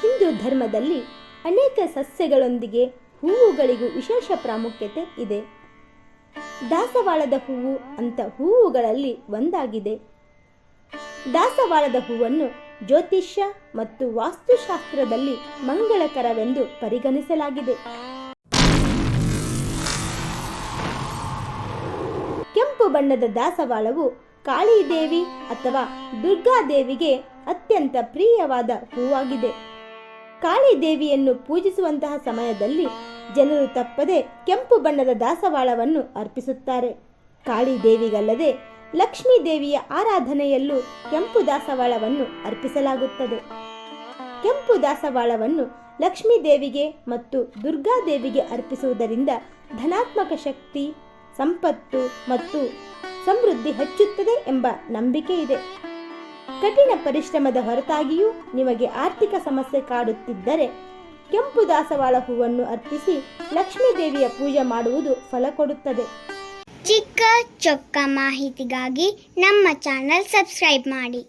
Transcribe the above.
ಹಿಂದೂ ಧರ್ಮದಲ್ಲಿ ಅನೇಕ ಸಸ್ಯಗಳೊಂದಿಗೆ ಹೂವುಗಳಿಗೂ ವಿಶೇಷ ಪ್ರಾಮುಖ್ಯತೆ ಇದೆ. ದಾಸವಾಳದ ಹೂವು ಅಂತ ಹೂವುಗಳಲ್ಲಿ ಒಂದಾಗಿದೆ. ದಾಸವಾಳದ ಹೂವನ್ನು ಜ್ಯೋತಿಷ್ಯ ಮತ್ತು ವಾಸ್ತುಶಾಸ್ತ್ರದಲ್ಲಿ ಮಂಗಳಕರವೆಂದು ಪರಿಗಣಿಸಲಾಗಿದೆ. ಕೆಂಪು ಬಣ್ಣದ ದಾಸವಾಳವು ಕಾಳಿದೇವಿ ಅಥವಾ ದುರ್ಗಾದೇವಿಗೆ ಅತ್ಯಂತ ಪ್ರಿಯವಾದ ಹೂವಾಗಿದೆ. ಕಾಳಿದೇವಿಯನ್ನು ಪೂಜಿಸುವಂತಹ ಸಮಯದಲ್ಲಿ ಜನರು ತಪ್ಪದೆ ಕೆಂಪು ಬಣ್ಣದ ದಾಸವಾಳವನ್ನು ಅರ್ಪಿಸುತ್ತಾರೆ. ಕಾಳಿದೇವಿಗಲ್ಲದೆ ಲಕ್ಷ್ಮೀ ದೇವಿಯ ಆರಾಧನೆಯಲ್ಲೂ ಕೆಂಪು ದಾಸವಾಳವನ್ನು ಅರ್ಪಿಸಲಾಗುತ್ತದೆ. ಕೆಂಪು ದಾಸವಾಳವನ್ನು ಲಕ್ಷ್ಮೀ ದೇವಿಗೆ ಮತ್ತು ದುರ್ಗಾದೇವಿಗೆ ಅರ್ಪಿಸುವುದರಿಂದ ಧನಾತ್ಮಕ ಶಕ್ತಿ, ಸಂಪತ್ತು ಮತ್ತು ಸಮೃದ್ಧಿ ಹೆಚ್ಚುತ್ತದೆ ಎಂಬ ನಂಬಿಕೆ ಇದೆ ಕಠಿಣ ಪರಿಶ್ರಮದ ಹೊರತಾಗಿಯೂ ನಿಮಗೆ ಆರ್ಥಿಕ ಸಮಸ್ಯೆ ಕಾಡುತ್ತಿದ್ದರೆ ಕೆಂಪು ದಾಸವಾಳ ಹೂವನ್ನು ಅರ್ಪಿಸಿ ಲಕ್ಷ್ಮೀ ದೇವಿಯ ಪೂಜೆ ಮಾಡುವುದು ಫಲ ಕೊಡುತ್ತದೆ. ಚಿಕ್ಕ ಚೊಕ್ಕ ಮಾಹಿತಿಗಾಗಿ ನಮ್ಮ ಚಾನಲ್ ಸಬ್ಸ್ಕ್ರೈಬ್ ಮಾಡಿ.